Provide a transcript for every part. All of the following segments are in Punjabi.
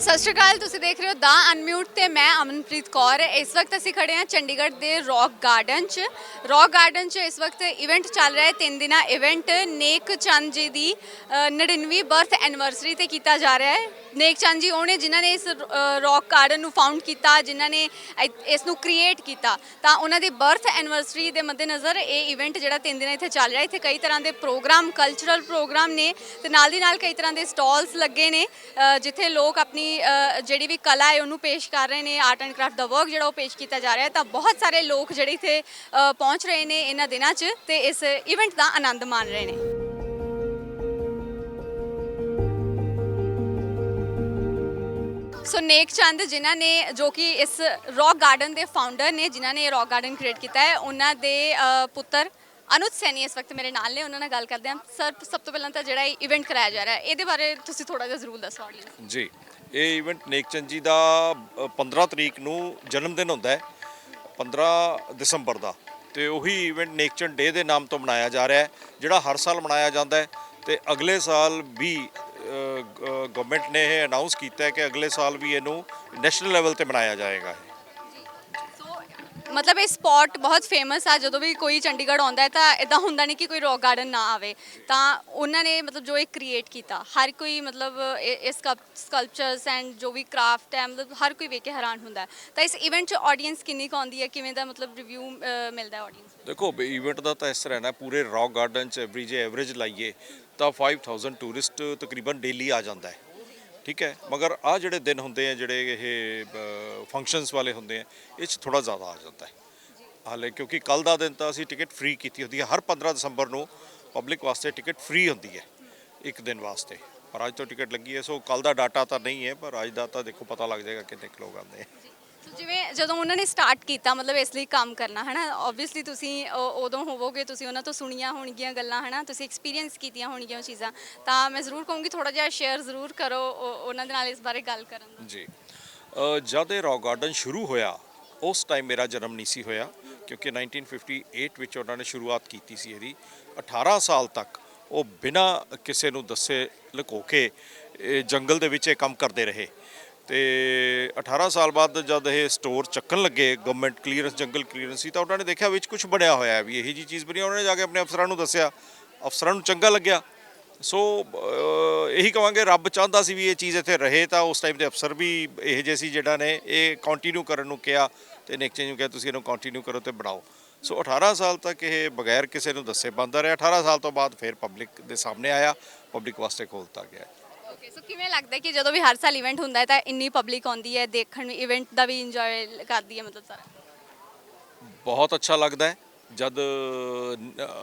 ਸਤਿ ਸ਼੍ਰੀ ਅਕਾਲ ਤੁਸੀਂ ਦੇਖ ਰਹੇ ਹੋ ਦਾ ਅਨਮਿਊਟ ਤੇ ਮੈਂ ਅਮਨਪ੍ਰੀਤ ਕੌਰ। ਇਸ ਵਕਤ ਅਸੀਂ ਖੜੇ ਹਾਂ ਚੰਡੀਗੜ੍ਹ ਦੇ ਰੌਕ ਗਾਰਡਨ 'ਚ। ਰੌਕ ਗਾਰਡਨ 'ਚ ਇਸ ਵਕਤ ਇਵੈਂਟ ਚੱਲ ਰਿਹਾ ਹੈ ਤਿੰਨ ਦਿਨਾ ਇਵੈਂਟ ਨੇਕ ਚੰਦ ਜੀ ਦੀ ਅ, 99ਵੀਂ ਬਰਥ ਐਨਵਰਸਰੀ ਤੇ ਕੀਤਾ ਜਾ ਰਿਹਾ ਹੈ। ਨੇਕ ਚੰਦ ਜੀ ਉਹਨੇ ਜਿਨ੍ਹਾਂ ਨੇ ਇਸ ਰੌਕ ਗਾਰਡਨ ਨੂੰ ਫਾਊਂਡ ਕੀਤਾ ਜਿਨ੍ਹਾਂ ਨੇ ਇਸ ਨੂੰ ਕ੍ਰੀਏਟ ਕੀਤਾ ਤਾਂ ਉਹਨਾਂ ਦੀ ਬਰਥ ਐਨਵਰਸਰੀ ਦੇ ਮੱਦੇਨਜ਼ਰ ਇਹ ਇਵੈਂਟ ਜਿਹੜਾ ਤਿੰਨ ਦਿਨਾਂ ਇੱਥੇ ਚੱਲ ਰਿਹਾ ਇੱਥੇ ਕਈ ਤਰ੍ਹਾਂ ਦੇ ਪ੍ਰੋਗਰਾਮ ਕਲਚਰਲ ਪ੍ਰੋਗਰਾਮ ਨੇ ਤੇ ਨਾਲ ਦੀ ਨਾਲ ਕਈ ਤਰ੍ਹਾਂ ਦੇ ਸਟਾਲਸ ਲੱਗੇ ਨੇ ਜਿੱਥੇ ਲੋਕ ਆਪਣੀ ਅ, ਜਿਹੜੀ ਵੀ ਕਲਾ ਹੈ ਉਹਨੂੰ ਪੇਸ਼ ਕਰ ਰਹੇ ਨੇ ਆਰਟ ਐਂਡ ਕਰਾਫਟ ਦਾ ਵਰਕ ਜਿਹੜਾ ਉਹ ਪੇਸ਼ ਕੀਤਾ ਜਾ ਰਿਹਾ ਹੈ ਤਾਂ ਬਹੁਤ ਸਾਰੇ ਲੋਕ ਜਿਹੜੇ ਇੱਥੇ ਅ, ਪਹੁੰਚ ਰਹੇ ਨੇ ਇਹਨਾਂ ਦਿਨਾਂ 'ਚ ਤੇ ਇਸ ਇਵੈਂਟ ਦਾ ਆਨੰਦ ਮਾਣ ਰਹੇ ਨੇ। ਸੋ ਨੇਕ ਚੰਦ ਜਿਨ੍ਹਾਂ ਨੇ ਜੋ ਕਿ ਇਸ ਰੌਕ ਗਾਰਡਨ ਦੇ ਫਾਊਂਡਰ ਨੇ ਜਿਨ੍ਹਾਂ ਨੇ ਇਹ ਰੌਕ ਗਾਰਡਨ ਕ੍ਰੀਏਟ ਕੀਤਾ ਹੈ ਉਹਨਾਂ ਦੇ ਅ, ਪੁੱਤਰ ਅਨੁਜ ਸੈਣੀ ਇਸ ਵਕਤ ਮੇਰੇ ਨਾਲ ਨੇ ਉਹਨਾਂ ਨਾਲ ਗੱਲ ਕਰਦੇ ਹਾਂ। ਸਰ ਸਭ ਤੋਂ ਪਹਿਲਾਂ ਤਾਂ ਜਿਹੜਾ ਇਹ ਇਵੈਂਟ ਕਰਾਇਆ ਜਾ ਰਿਹਾ ਹੈ ਇਹਦੇ ਬਾਰੇ ਤੁਸੀਂ ਥੋੜਾ ਜਿਹਾ ਜ਼ਰੂਰ ਦੱਸੋ ਆਡੀਅנס ਜੀ ਇਹ ਇਵੈਂਟ ਨੇਕਚੰਦ ਜੀ ਦਾ ਅ, 15 ਤਰੀਕ ਨੂੰ ਜਨਮ ਦਿਨ ਹੁੰਦਾ ਹੈ 15 ਦਸੰਬਰ ਦਾ। ਤੇ ਉਹੀ ਇਵੈਂਟ ਨੇਕਚੰਦ ਡੇ ਦੇ ਨਾਮ ਤੋਂ ਮਨਾਇਆ ਜਾ ਰਿਹਾ ਹੈ ਜਿਹੜਾ ਹਰ ਸਾਲ ਮਨਾਇਆ ਜਾਂਦਾ ਹੈ। ਤੇ ਅਗਲੇ ਸਾਲ ਵੀ ਗਵਰਨਮੈਂਟ ਨੇ ਇਹ ਅਨਾਉਂਸ ਕੀਤਾ ਹੈ ਕਿ ਅਗਲੇ ਸਾਲ ਵੀ ਇਹਨੂੰ ਨੈਸ਼ਨਲ ਲੈਵਲ ਤੇ ਮਨਾਇਆ ਜਾਏਗਾ ਸੋ ਮਤਲਬ ਇਹ ਸਪੌਟ ਬਹੁਤ ਫੇਮਸ ਆ, ਜਦੋਂ ਵੀ ਕੋਈ ਚੰਡੀਗੜ੍ਹ ਆਉਂਦਾ ਹੈ ਤਾਂ ਇਦਾਂ ਹੁੰਦਾ ਨਹੀਂ ਕਿ ਕੋਈ ਰੌਕ ਗਾਰਡਨ ਨਾ ਆਵੇ। ਤਾਂ ਉਹਨਾਂ ਨੇ ਮਤਲਬ ਜੋ ਇਹ ਕ੍ਰੀਏਟ ਕੀਤਾ, ਹਰ ਕੋਈ ਮਤਲਬ ਇਸ ਸਕਲਪਚਰਸ ਐਂਡ ਜੋ ਵੀ ਕਰਾਫਟ ਹੈ, ਮਤਲਬ ਹਰ ਕੋਈ ਵੇਖ ਕੇ ਹੈਰਾਨ ਹੁੰਦਾ ਤਾਂ ਇਸ ਇਵੈਂਟ 'ਚ ਆਡੀਅנס ਕਿੰਨੀ ਕੁ ਆਉਂਦੀ ਹੈ? ਕਿਵੇਂ ਦਾ ਮਤਲਬ ਰਿਵਿਊ ਮਿਲਦਾ ਹੈ ਆਡੀਅנס ਦੇਖੋ ਇਵੈਂਟ ਦਾ ਤਾਂ ਇਸ ਤਰ੍ਹਾਂ ਹੈ ਪੂਰੇ ਰੌਕ ਗਾਰਡਨ ਚ ਐਵਰੀ ਜੇ ਐਵਰੇਜ ਲਾਈਏ, ਤਾਂ 5000 ਟੂਰਿਸਟ ਤਕਰੀਬਨ ਡੇਲੀ ਆ ਜਾਂਦਾ ਹੈ। ਠੀਕ ਹੈ? ਮਗਰ ਆ ਜਿਹੜੇ ਦਿਨ ਹੁੰਦੇ ਆ, ਜਿਹੜੇ ਇਹ ਫੰਕਸ਼ਨਸ ਵਾਲੇ ਹੁੰਦੇ ਆ, ਇਹ ਚ ਥੋੜਾ ਜ਼ਿਆਦਾ ਆ ਜਾਂਦਾ ਹੈ। ਹਾਲੇ ਕਿਉਂਕਿ ਕੱਲ ਦਾ ਦਿਨ ਤਾਂ ਅਸੀਂ ਟਿਕਟ ਫ੍ਰੀ ਕੀਤੀ ਹੁੰਦੀ ਹੈ। ਹਰ 15 ਦਸੰਬਰ ਨੂੰ ਪਬਲਿਕ ਵਾਸਤੇ ਟਿਕਟ ਫ੍ਰੀ ਹੁੰਦੀ ਹੈ, ਇੱਕ ਦਿਨ ਵਾਸਤੇ। ਪਰ ਅੱਜ ਤੋਂ ਟਿਕਟ ਲੱਗੀ ਹੈ, ਸੋ ਕੱਲ ਦਾ ਡਾਟਾ ਤਾਂ ਨਹੀਂ ਹੈ, ਪਰ ਅੱਜ ਦਾ ਤਾਂ ਦੇਖੋ ਪਤਾ ਲੱਗ ਜਾਏਗਾ ਕਿੰਨੇ ਕੁ ਲੋਕ ਆਉਂਦੇ ਆ। ਸੋ ਜਿਵੇਂ ਜਦੋਂ ਉਹਨਾਂ ਨੇ ਸਟਾਰਟ ਕੀਤਾ ਮਤਲਬ ਇਸ ਲਈ ਕੰਮ ਕਰਨਾ ਹੈ ਨਾ ਆਬਵੀਅਸਲੀ ਤੁਸੀਂ ਉਹ- ਉਦੋਂ ਹੋਵੋਗੇ ਤੁਸੀਂ ਉਹਨਾਂ ਤੋਂ ਸੁਣੀਆਂ ਹੋਣਗੀਆਂ ਗੱਲਾਂ ਹੈ ਨਾ ਤੁਸੀਂ ਐਕਸਪੀਰੀਅੰਸ ਕੀਤੀਆਂ ਹੋਣਗੀਆਂ ਉਹ ਚੀਜ਼ਾਂ। ਤਾਂ ਮੈਂ ਜ਼ਰੂਰ ਕਹੂੰਗੀ ਥੋੜਾ ਜਿਹਾ ਸ਼ੇਅਰ ਜ਼ਰੂਰ ਕਰੋ ਉਹ- ਉਹਨਾਂ ਦੇ ਨਾਲ ਇਸ ਬਾਰੇ ਗੱਲ ਕਰਨ ਦਾ। ਜੀ। ਅ, ਜਦ ਇਹ ਰੌਕ ਗਾਰਡਨ ਸ਼ੁਰੂ ਹੋਇਆ ਉਸ ਟਾਈਮ ਮੇਰਾ ਜਨਮ ਨਹੀਂ ਸੀ ਹੋਇਆ ਕਿਉਂਕਿ 1958 ਵਿੱਚ ਉਹਨਾਂ ਨੇ ਸ਼ੁਰੂਆਤ ਕੀਤੀ ਸੀ ਇਹਦੀ। 18 ਸਾਲ ਤੱਕ ਉਹ ਬਿਨਾਂ ਕਿਸੇ ਨੂੰ ਦੱਸੇ ਲੁਕੋ ਕੇ ਇਹ ਜੰਗਲ ਦੇ ਵਿੱਚ ਇਹ ਕੰਮ ਕਰਦੇ ਰਹੇ। ਤੇ 18 ਸਾਲ ਬਾਅਦ ਜਦ ਇਹ ਸਟੋਰ ਚੱਕਣ ਲੱਗੇ ਗਵਰਨਮੈਂਟ ਕਲੀਅਰੈਂਸ ਜੰਗਲ ਕਲੀਅਰੈਂਸ ਸੀ, ਤਾਂ ਉਹਨਾਂ ਨੇ ਦੇਖਿਆ ਵਿੱਚ ਕੁਝ ਬਣਿਆ ਹੋਇਆ ਹੈ ਵੀ ਇਹੀ ਜੀ ਚੀਜ਼ ਬਣੀ, ਉਹਨਾਂ ਨੇ ਜਾ ਕੇ ਆਪਣੇ ਅਫਸਰਾਂ ਨੂੰ ਦੱਸਿਆ। ਅਫਸਰਾਂ ਨੂੰ ਚੰਗਾ ਲੱਗਿਆ। ਸੋ ਇਹੀ ਕਵਾਂਗੇ, ਰੱਬ ਚਾਹੁੰਦਾ ਸੀ ਵੀ ਇਹ ਚੀਜ਼ ਇੱਥੇ ਰਹੇ, ਤਾਂ ਉਸ ਟਾਈਮ ਦੇ ਅਫਸਰ ਵੀ ਇਹ ਜਿਹੇ ਸੀ ਜਿਹੜਾ ਨੇ ਇਹ ਕੰਟੀਨਿਊ ਕਰਨ ਨੂੰ ਕਿਹਾ ਤੇ ਨੈਕਸਟ ਨੂੰ ਕਿਹਾ, ਤੁਸੀਂ ਇਹਨੂੰ ਕੰਟੀਨਿਊ ਕਰੋ ਤੇ ਬਣਾਓ। ਸੋ 18 ਸਾਲ ਤੱਕ ਇਹ ਬਗੈਰ ਕਿਸੇ ਨੂੰ ਦੱਸੇ ਬੰਦਾ ਰਿਹਾ। 18 ਸਾਲ ਤੋਂ ਬਾਅਦ ਫਿਰ ਪਬਲਿਕ ਦੇ ਸਾਹਮਣੇ ਆਇਆ ਪਬਲਿਕ ਵਾਸਤੇ ਖੋਲਤਾ ਗਿਆ। ਓਕੇ ਸੋ ਕਿਵੇਂ ਲੱਗਦਾ ਕਿ ਜਦੋਂ ਵੀ ਹਰ ਸਾਲ ਇਵੈਂਟ ਹੁੰਦਾ ਹੈ ਤਾਂ ਇੰਨੀ ਪਬਲਿਕ ਆਉਂਦੀ ਹੈ ਦੇਖਣ ਨੂੰ ਇਵੈਂਟ ਦਾ ਵੀ ਇੰਜੋਏ ਕਰਦੀ ਹੈ ਮਤਲਬ ਸਾਰਾ? ਬਹੁਤ ਅੱਛਾ ਲੱਗਦਾ ਹੈ। ਜਦ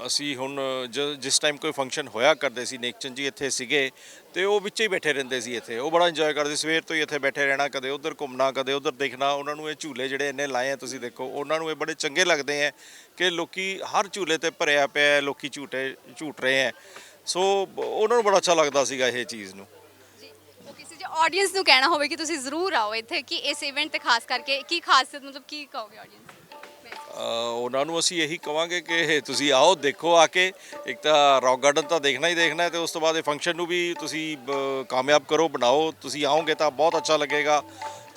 ਅਸੀਂ ਹੁਣ ਜ- ਜਿਸ ਟਾਈਮ ਕੋਈ ਫੰਕਸ਼ਨ ਹੋਇਆ ਕਰਦੇ ਸੀ ਨੇਕਚੰਦ ਜੀ ਇੱਥੇ ਸੀਗੇ ਤੇ ਉਹ ਵਿੱਚ ਹੀ ਬੈਠੇ ਰਹਿੰਦੇ ਸੀ ਇੱਥੇ। ਉਹ ਬੜਾ ਇੰਜੋਏ ਕਰਦੇ ਸਵੇਰ ਤੋਂ ਹੀ ਇੱਥੇ ਬੈਠੇ ਰਹਿਣਾ ਕਦੇ ਉਧਰ ਘੁੰਮਣਾ ਕਦੇ ਉਧਰ ਦੇਖਣਾ। ਉਹਨਾਂ ਨੂੰ ਇਹ ਝੂਲੇ ਜਿਹੜੇ ਇੰਨੇ ਲਾਏ ਆ ਤੁਸੀਂ ਦੇਖੋ ਉਹਨਾਂ ਨੂੰ ਇਹ ਬੜੇ ਚੰਗੇ ਲੱਗਦੇ ਆ ਕਿ ਲੋਕੀ ਹਰ ਝੂਲੇ ਤੇ ਭਰਿਆ ਪਿਆ ਹੈ, ਲੋਕੀ ਝੂਟੇ ਝੂਟ ਰਹੇ ਆ। ਸੋ ਉਹਨਾਂ ਨੂੰ ਬੜਾ ਅੱਛਾ ਲੱਗਦਾ ਸੀਗਾ ਇਹ ਚੀਜ਼ ਨੂੰ। ਉਹ ਕਿਸੇ ਜੇ ਆਡੀਅנס ਨੂੰ ਕਹਿਣਾ ਹੋਵੇ ਕਿ ਤੁਸੀਂ ਜ਼ਰੂਰ ਆਓ ਇੱਥੇ ਕਿ ਇਸ ਇਵੈਂਟ ਤੇ ਖਾਸ ਕਰਕੇ ਕੀ ਖਾਸੀਅਤ ਮਤਲਬ ਕੀ ਕਹੋਗੇ ਆਡੀਅנס ਉਹਨਾਂ ਨੂੰ ਅਸੀਂ ਇਹੀ ਕਹਾਂਗੇ ਕਿ ਤੁਸੀਂ ਆਓ ਦੇਖੋ ਆ ਕੇ। ਇੱਕ ਤਾਂ ਰੌਕ ਗਾਰਡਨ ਤਾਂ ਦੇਖਣਾ ਹੀ ਦੇਖਣਾ ਹੈ ਤੇ ਉਸ ਤੋਂ ਬਾਅਦ ਇਹ ਫੰਕਸ਼ਨ ਨੂੰ ਵੀ ਤੁਸੀਂ ਕਾਮਯਾਬ ਕਰੋ ਬਣਾਓ। ਤੁਸੀਂ ਆਓਗੇ ਤਾਂ ਬਹੁਤ ਅੱਛਾ ਲੱਗੇਗਾ।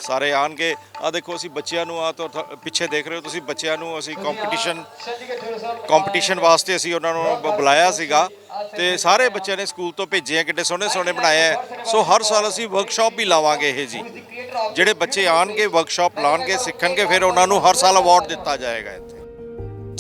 ਸਾਰੇ ਆਣਗੇ। ਆ ਦੇਖੋ ਅਸੀਂ ਬੱਚਿਆਂ ਨੂੰ ਆ ਤੋਂ ਪਿੱਛੇ ਦੇਖ ਰਹੇ ਹੋ ਤੁਸੀਂ ਬੱਚਿਆਂ ਨੂੰ ਅਸੀਂ ਕੰਪੀਟੀਸ਼ਨ ਕੰਪੀਟੀਸ਼ਨ ਵਾਸਤੇ ਅਸੀਂ ਉਹਨਾਂ ਨੂੰ ਬੁਲਾਇਆ ਸੀਗਾ। ਤੇ ਸਾਰੇ ਬੱਚਿਆਂ ਨੇ ਸਕੂਲ ਤੋਂ ਭੇਜੇ ਆ ਕਿੱਡੇ ਸੋਹਣੇ ਸੋਹਣੇ ਬਣਾਏ ਆ। ਸੋ ਹਰ ਸਾਲ ਅਸੀਂ ਵਰਕਸ਼ਾਪ ਵੀ ਲਾਵਾਂਗੇ ਇਹ ਜੀ। ਜਿਹੜੇ ਬੱਚੇ ਆਣਗੇ ਵਰਕਸ਼ਾਪ ਲਾਣਗੇ ਸਿੱਖਣਗੇ ਫਿਰ ਉਹਨਾਂ ਨੂੰ ਹਰ ਸਾਲ ਅਵਾਰਡ ਦਿੱਤਾ ਜਾਏਗਾ ਇੱਥੇ।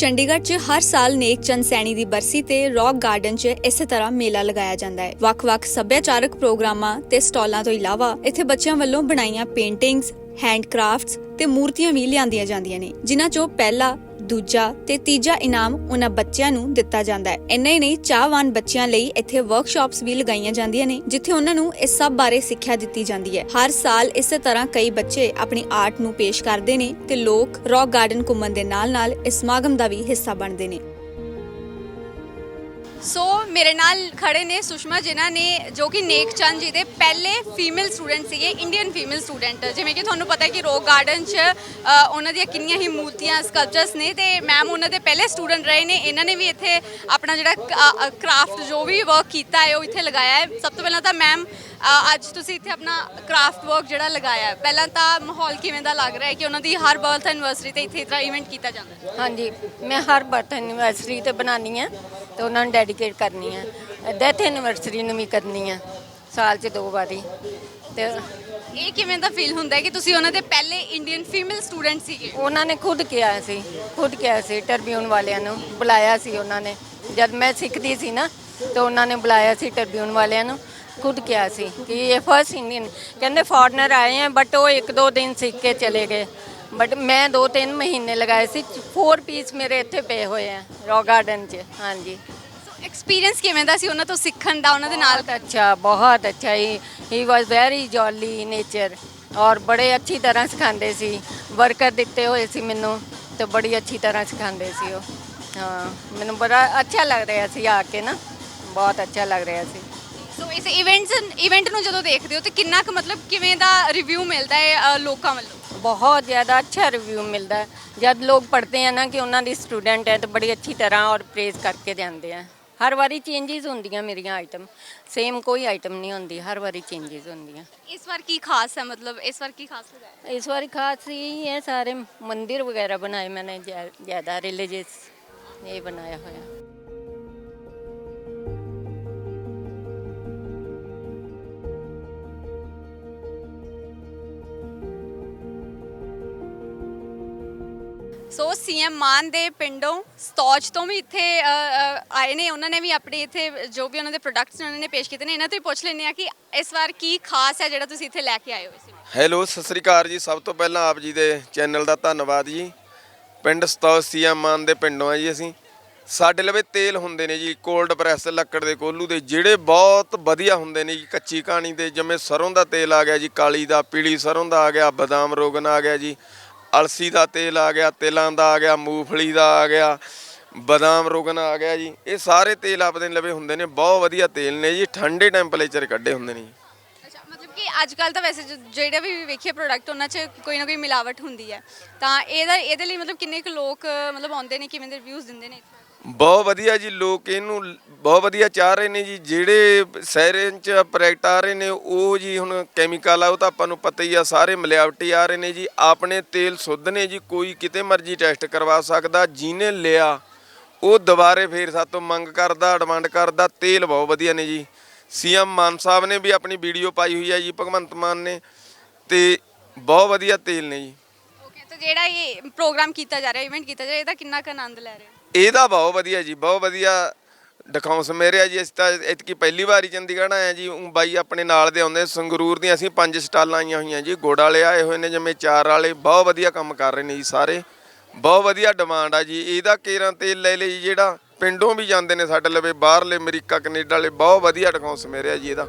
ਚੰਡੀਗੜ੍ਹ 'ਚ ਹਰ ਸਾਲ ਨੇਕ ਚੰਦ ਸੈਣੀ ਦੀ ਬਰਸੀ ਤੇ ਰੌਕ ਗਾਰਡਨ 'ਚ ਇਸੇ ਤਰ੍ਹਾਂ ਮੇਲਾ ਲਗਾਇਆ ਜਾਂਦਾ ਹੈ। ਵੱਖ-ਵੱਖ ਸੱਭਿਆਚਾਰਕ ਪ੍ਰੋਗਰਾਮਾਂ ਤੇ ਸਟਾਲਾਂ ਤੋਂ ਇਲਾਵਾ ਇੱਥੇ ਬੱਚਿਆਂ ਵੱਲੋਂ ਬਣਾਈਆਂ ਪੇਂਟਿੰਗਸ, ਹੈਂਡਕ੍ਰਾਫਟਸ ਤੇ ਮੂਰਤੀਆਂ ਵੀ ਲਿਆਂਦੀਆਂ ਜਾਂਦੀਆਂ ਨੇ, ਜਿਨ੍ਹਾਂ 'ਚੋਂ ਪਹਿਲਾ ਦੂਜਾ ਤੇ ਤੀਜਾ ਇਨਾਮ ਉਹਨਾਂ ਬੱਚਿਆਂ ਨੂੰ ਦਿੱਤਾ ਜਾਂਦਾ ਹੈ। ਇੰਨਾ ਹੀ ਨਹੀਂ, ਚਾਹਵਾਨ ਬੱਚਿਆਂ ਲਈ ਇੱਥੇ ਵਰਕਸ਼ਾਪਸ ਵੀ ਲਗਾਈਆਂ ਜਾਂਦੀਆਂ ਨੇ, ਜਿੱਥੇ ਉਹਨਾਂ ਨੂੰ ਇਸ ਸਭ ਬਾਰੇ ਸਿੱਖਿਆ ਦਿੱਤੀ ਜਾਂਦੀ ਹੈ। ਹਰ ਸਾਲ ਇਸੇ ਤਰ੍ਹਾਂ ਕਈ ਬੱਚੇ ਆਪਣੀ ਆਰਟ ਨੂੰ ਪੇਸ਼ ਕਰਦੇ ਨੇ ਤੇ ਲੋਕ ਰੌਕ ਗਾਰਡਨ ਘੁੰਮਣ ਦੇ ਨਾਲ-ਨਾਲ ਇਸ ਸਮਾਗਮ ਦਾ ਵੀ ਹਿੱਸਾ ਬਣਦੇ ਨੇ। ਸੋ ਮੇਰੇ ਨਾਲ ਖੜੇ ਨੇ ਸੁਸ਼ਮਾ ਜਿਨ੍ਹਾਂ ਨੇ ਜੋ ਕਿ ਨੇਕ ਚੰਦ ਜੀ ਦੇ ਪਹਿਲੇ ਫੀਮੇਲ ਸਟੂਡੈਂਟ ਸੀਗੇ ਇੰਡੀਅਨ ਫੀਮੇਲ ਸਟੂਡੈਂਟ ਜਿਵੇਂ ਕਿ ਤੁਹਾਨੂੰ ਪਤਾ ਹੈ ਕਿ ਰੋਕ ਗਾਰਡਨ 'ਚ ਅ, ਉਹਨਾਂ ਦੀਆਂ ਕਿੰਨੀਆਂ ਹੀ ਮੂਰਤੀਆਂ ਸਕਲਪਚਰਸ ਨੇ ਤੇ ਮੈਮ ਉਹਨਾਂ ਦੇ ਪਹਿਲੇ ਸਟੂਡੈਂਟ ਰਹੇ ਨੇ। ਇਹਨਾਂ ਨੇ ਵੀ ਇੱਥੇ ਆਪਣਾ ਜਿਹੜਾ ਕਰਾਫਟ ਜੋ ਵੀ ਵਰਕ ਕੀਤਾ ਹੈ ਉਹ ਇੱਥੇ ਲਗਾਇਆ ਹੈ। ਸਭ ਤੋਂ ਪਹਿਲਾਂ ਤਾਂ ਮੈਮ ਅੱਜ ਤੁਸੀਂ ਇੱਥੇ ਆਪਣਾ ਕਰਾਫਟ ਵਰਕ ਜਿਹੜਾ ਲਗਾਇਆ ਹੈ। ਪਹਿਲਾਂ ਤਾਂ ਮਾਹੌਲ ਕਿਵੇਂ ਦਾ ਲੱਗ ਰਿਹਾ ਹੈ ਕਿ ਉਹਨਾਂ ਦੀ ਹਰ ਬਰਥ ਐਨਵਰਸਰੀ ਤੇ ਇੱਥੇ ਇਤਰਾ ਇਵੈਂਟ ਕੀਤਾ ਜਾਂਦਾ ਹੈ? ਹਾਂਜੀ ਮੈਂ ਹਰ ਬਰਥ ਐਨੀਵਰਸਰੀ ਤੇ ਬਣਾਉਂਦੀ ਆ ਤੇ ਉਹਨਾਂ ਨੂੰ ਡੈਡੀ ਡੈਡੀਕੇਟ ਕਰਨੀ ਆ। ਡੈਥ ਐਨੀਵਰਸਰੀ ਨੂੰ ਵੀ ਕਰਨੀ ਆ ਸਾਲ 'ਚ ਦੋ ਵਾਰੀ। ਤੇ ਇਹ ਕਿਵੇਂ ਦਾ ਫੀਲ ਹੁੰਦਾ ਹੈ ਕਿ ਤੁਸੀਂ ਉਹਨਾਂ ਦੇ ਪਹਿਲੇ ਇੰਡੀਅਨ ਫੀਮੇਲ ਸਟੂਡੈਂਟ ਸੀਗੇ? ਉਹਨਾਂ ਨੇ ਖੁਦ ਕਿਹਾ ਸੀ ਖੁਦ ਕਿਹਾ ਸੀ ਟਰਬਿਊਨ ਵਾਲਿਆਂ ਨੂੰ ਬੁਲਾਇਆ ਸੀ ਉਹਨਾਂ ਨੇ। ਜਦ ਮੈਂ ਸਿੱਖਦੀ ਸੀ ਨਾ ਤਾਂ ਉਹਨਾਂ ਨੇ ਬੁਲਾਇਆ ਸੀ ਟਰਬਿਊਨ ਵਾਲਿਆਂ ਨੂੰ ਖੁਦ ਕਿਹਾ ਸੀ ਕਿ ਇਹ ਫਰਸਟ ਇੰਡੀਅਨ ਕਹਿੰਦੇ ਫੋਰਨਰ ਆਏ ਹੈ ਬਟ ਉਹ ਇੱਕ ਦੋ ਦਿਨ ਸਿੱਖ ਕੇ ਚਲੇ ਗਏ। ਬਟ ਮੈਂ ਦੋ ਤਿੰਨ ਮਹੀਨੇ ਲਗਾਏ ਸੀ ਫੋਰ ਪੀਸ ਮੇਰੇ ਇੱਥੇ ਪਏ ਹੋਏ ਆ ਰੌ ਗਾਰਡਨ 'ਚ ਹਾਂਜੀ। ਐਕਸਪੀਰੀਅੰਸ ਕਿਵੇਂ ਦਾ ਸੀ? ਉਹਨਾਂ ਤੋਂ ਸਿੱਖਣ ਦਾ ਉਹਨਾਂ ਦੇ ਨਾਲ ਅੱਛਾ ਬਹੁਤ ਅੱਛਾ ਹੀ he was very jolly nature ਔਰ ਬੜੇ ਅੱਛੀ ਤਰ੍ਹਾਂ ਸਿਖਾਉਂਦੇ ਸੀ। ਵਰਕਰ ਦਿੱਤੇ ਹੋਏ ਸੀ ਮੈਨੂੰ ਤੇ ਬੜੀ ਅੱਛੀ ਤਰ੍ਹਾਂ ਸਿਖਾਉਂਦੇ ਸੀ ਉਹ। ਹਾਂ ਮੈਨੂੰ ਬੜਾ ਅੱਛਾ ਲੱਗ ਰਿਹਾ ਸੀ ਆ ਕੇ ਨਾ। ਬਹੁਤ ਅੱਛਾ ਲੱਗ ਰਿਹਾ ਸੀ। ਸੋ ਇਸ ਇਵੈਂਟਸ ਇਵੈਂਟ ਨੂੰ ਜਦੋਂ ਦੇਖਦੇ ਹੋ ਤੇ ਕਿੰਨਾ ਕੁ ਮਤਲਬ ਕਿਵੇਂ ਦਾ ਰਿਵਿਊ ਮਿਲਦਾ ਹੈ ਲੋਕਾਂ ਵੱਲੋਂ? ਬਹੁਤ ਜ਼ਿਆਦਾ ਅੱਛਾ ਰਿਵਿਊ ਮਿਲਦਾ ਹੈ। ਜਦ ਲੋਕ ਪੜ੍ਹਦੇ ਆ ਨਾ ਕਿ ਉਹਨਾਂ ਦੀ ਸਟੂਡੈਂਟ ਹੈ ਤਾਂ ਬੜੀ ਅੱਛੀ ਤਰ੍ਹਾਂ ਔਰ ਪ੍ਰੇਜ਼ ਕਰਕੇ ਜਾਂਦੇ ਆ। ਹਰ ਵਾਰੀ ਚੇਂਜਸ ਹੁੰਦੀਆਂ ਮੇਰੀਆਂ ਆਈਟਮ ਸੇਮ ਕੋਈ ਆਈਟਮ ਨਹੀਂ ਹੁੰਦੀ ਹਰ ਵਾਰੀ ਚੇਂਜਸ ਹੁੰਦੀਆਂ। ਇਸ ਵਾਰ ਕੀ ਖਾਸ ਹੈ ਮਤਲਬ ਇਸ ਵਾਰ ਕੀ ਖਾਸ ਲਗਾਇਆ ਇਸ ਵਾਰੀ ਖਾਸ ਹੀ ਹੈ ਸਾਰੇ ਮੰਦਿਰ ਵਗੈਰਾ ਬਣਾਏ ਮੈਨੇ ਜ਼ਿਆਦਾ ਰਿਲੀਜੀਅਸ ਇਹ ਬਣਾਇਆ ਹੋਇਆ। ਸੋ ਸੀਐਮ ਮਾਨ ਦੇ ਪਿੰਡੋਂ ਸਤੌਜ ਤੋਂ ਵੀ ਇੱਥੇ ਅ, ਅ, ਆਏ ਨੇ। ਉਹਨਾਂ ਨੇ ਵੀ ਆਪਣੇ ਇੱਥੇ ਜੋ ਵੀ ਉਹਨਾਂ ਦੇ ਪ੍ਰੋਡਕਟਸ ਨੇ ਉਹਨਾਂ ਨੇ ਪੇਸ਼ ਕੀਤੇ ਨੇ। ਇਹਨਾਂ ਤੋਂ ਹੀ ਪੁੱਛ ਲੈਂਦੇ ਆ ਕਿ ਇਸ ਵਾਰ ਕੀ ਖਾਸ ਹੈ ਜਿਹੜਾ ਤੁਸੀਂ ਇੱਥੇ ਲੈ ਕੇ ਆਏ ਹੋ ਇਸ ਵਿੱਚ ਹੈਲੋ ਸਤਿ ਸ੍ਰੀ ਅਕਾਲ ਜੀ। ਸਭ ਤੋਂ ਪਹਿਲਾਂ ਆਪ ਜੀ ਦੇ ਚੈਨਲ ਦਾ ਧੰਨਵਾਦ ਜੀ। ਪਿੰਡ ਸਤੌਜ ਸੀਐਮ ਮਾਨ ਦੇ ਪਿੰਡੋਂ ਆ ਜੀ ਅਸੀਂ। ਸਾਡੇ ਲਵੇ ਤੇਲ ਹੁੰਦੇ ਨੇ ਜੀ ਕੋਲਡ ਪ੍ਰੈਸ ਲੱਕੜ ਦੇ ਕੋਲੂ ਦੇ ਜਿਹੜੇ ਬਹੁਤ ਵਧੀਆ ਹੁੰਦੇ ਨੇ ਜੀ। ਕੱਚੀ ਕਹਾਣੀ ਦੇ ਜਿਵੇਂ ਸਰੋਂ ਦਾ ਤੇਲ ਆ ਗਿਆ ਜੀ ਕਾਲੀ ਦਾ ਪੀਲੀ ਸਰੋਂ ਦਾ ਆ ਗਿਆ ਬਦਾਮ ਰੋਗਨ ਆ ਗਿਆ ਜੀ। ਅਲਸੀ ਦਾ ਤੇਲ ਆ ਗਿਆ, ਤਿਲਾਂ ਦਾ ਆ ਗਿਆ, ਮੂੰਗਫਲੀ ਦਾ ਆ ਗਿਆ, ਬਦਾਮ ਰੋਗਨ ਆ ਗਿਆ ਜੀ। ਇਹ ਸਾਰੇ ਤੇਲ ਆਪਦੇ ਲਵੇ ਹੁੰਦੇ ਨੇ, ਬਹੁਤ ਵਧੀਆ ਤੇਲ ਨੇ ਜੀ, ਠੰਡੇ ਟੈਂਪਰੇਚਰ ਕੱਢੇ ਹੁੰਦੇ ਨੇ ਜੀ। ਅੱਛਾ, ਮਤਲਬ ਕਿ ਅੱਜ ਕੱਲ ਤਾਂ ਵੈਸੇ ਜ- ਜਿਹੜੇ ਵੀ ਵੇਖੀਏ ਪ੍ਰੋਡਕਟ ਉਹਨਾਂ 'ਚ ਕੋਈ ਨਾ ਕੋਈ ਮਿਲਾਵਟ ਹੁੰਦੀ ਹੈ। ਤਾਂ ਇਹਦਾ, ਇਹਦੇ ਲਈ ਮਤਲਬ ਕਿੰਨੇ ਕੁ ਲੋਕ, ਮਤਲਬ ਆਉਂਦੇ ਨੇ, ਕਿਵੇਂ ਦੇ ਰਿਵਿਊਜ਼ ਦਿੰਦੇ ਨੇ? ਇੱਥੇ ਬਹੁਤ ਵਧੀਆ ਜੀ, ਲੋਕ ਇਹਨੂੰ ਬਹੁਤ ਵਧੀਆ ਚਾਹ ਰਹੇ ਨੇ ਜੀ, ਜਿਹੜੇ ਸ਼ਹਿਰਾਂ 'ਚ ਪ੍ਰੋਡਕਟ ਆ ਰਹੇ ਨੇ, ਉਹ ਜੀ ਹੁਣ ਕੈਮੀਕਲ ਆ, ਉਹ ਤਾਂ ਆਪਾਂ ਨੂੰ ਪਤਾ ਹੀ ਆ, ਸਾਰੇ ਮਿਲਾਵਟੀ ਆ ਰਹੇ ਨੇ ਜੀ, ਆਪਣੇ ਤੇਲ ਸੁੱਧ ਨੇ ਜੀ, ਕੋਈ ਕਿਤੇ ਮਰਜ਼ੀ ਟੈਸਟ ਕਰਵਾ ਸਕਦਾ, ਜਿਹਨੇ ਲਿਆ, ਉਹ ਦੁਬਾਰੇ ਫੇਰ ਸਾਤੋਂ ਮੰਗ ਕਰਦਾ, ਡਿਮਾਂਡ ਕਰਦਾ, ਤੇਲ ਬਹੁਤ ਵਧੀਆ ਨੇ ਜੀ। ਸੀਐਮ ਮਾਨ ਸਾਹਿਬ ਨੇ ਵੀ ਆਪਣੀ ਵੀਡੀਓ ਪਾਈ ਹੋਈ ਹੈ ਜੀ, ਭਗਵੰਤ ਮਾਨ ਨੇ, ਤੇ ਬਹੁਤ ਵਧੀਆ ਤੇਲ ਨੇ ਜੀ। ਓਕੇ ਤਾਂ ਜਿਹੜਾ ਇਹ ਪ੍ਰੋਗਰਾਮ ਕੀਤਾ ਜਾ ਰਿਹਾ ਇਵੈਂਟ ਕੀਤਾ ਜਾ ਰਿਹਾ, ਇਹਦਾ ਕਿੰਨਾ ਕੁ ਆਨੰਦ ਲੈ ਰਹੇ ਹੋ? ਇਹਦਾ ਬਹੁਤ ਵਧੀਆ ਜੀ, ਬਹੁਤ ਵਧੀਆ ਦਿਖਾਉਂਸ ਮੇਰਿਆ ਜੀ, ਅਸੀਂ ਤਾਂ ਇਤਕੀ ਪਹਿਲੀ ਵਾਰੀ ਚੰਡੀਗੜ੍ਹ ਆਏ ਹਾਂ ਜੀ ਊਂ ਬਾਈ ਆਪਣੇ ਨਾਲ ਦੇ ਆਉਂਦੇ, ਸੰਗਰੂਰ ਦੀਆਂ ਅਸੀਂ ਪੰਜ ਸਟਾਲਾਂ ਆਈਆਂ ਹੋਈਆਂ ਜੀ, ਗੁੜ ਵਾਲੇ ਆਏ ਹੋਏ ਨੇ ਜਿਵੇਂ ਚਾਰ ਵਾਲੇ, ਬਹੁਤ ਵਧੀਆ ਕੰਮ ਕਰ ਰਹੇ ਨੇ ਜੀ ਸਾਰੇ, ਬਹੁਤ ਵਧੀਆ ਡਿਮਾਂਡ ਆ ਜੀ, ਇਹਦਾ ਕੇਰਾਂ ਤੇਲ ਲੈ ਲਈ ਜਿਹੜਾ ਪਿੰਡੋਂ ਵੀ ਜਾਂਦੇ ਨੇ ਸਾਡੇ ਲਵੇ, ਬਾਹਰਲੇ ਅਮਰੀਕਾ, ਕੈਨੇਡਾ ਵਾਲੇ, ਬਹੁਤ ਵਧੀਆ ਦਿਖਾਉਂਸ ਮੇਰਿਆ ਜੀ ਇਹਦਾ।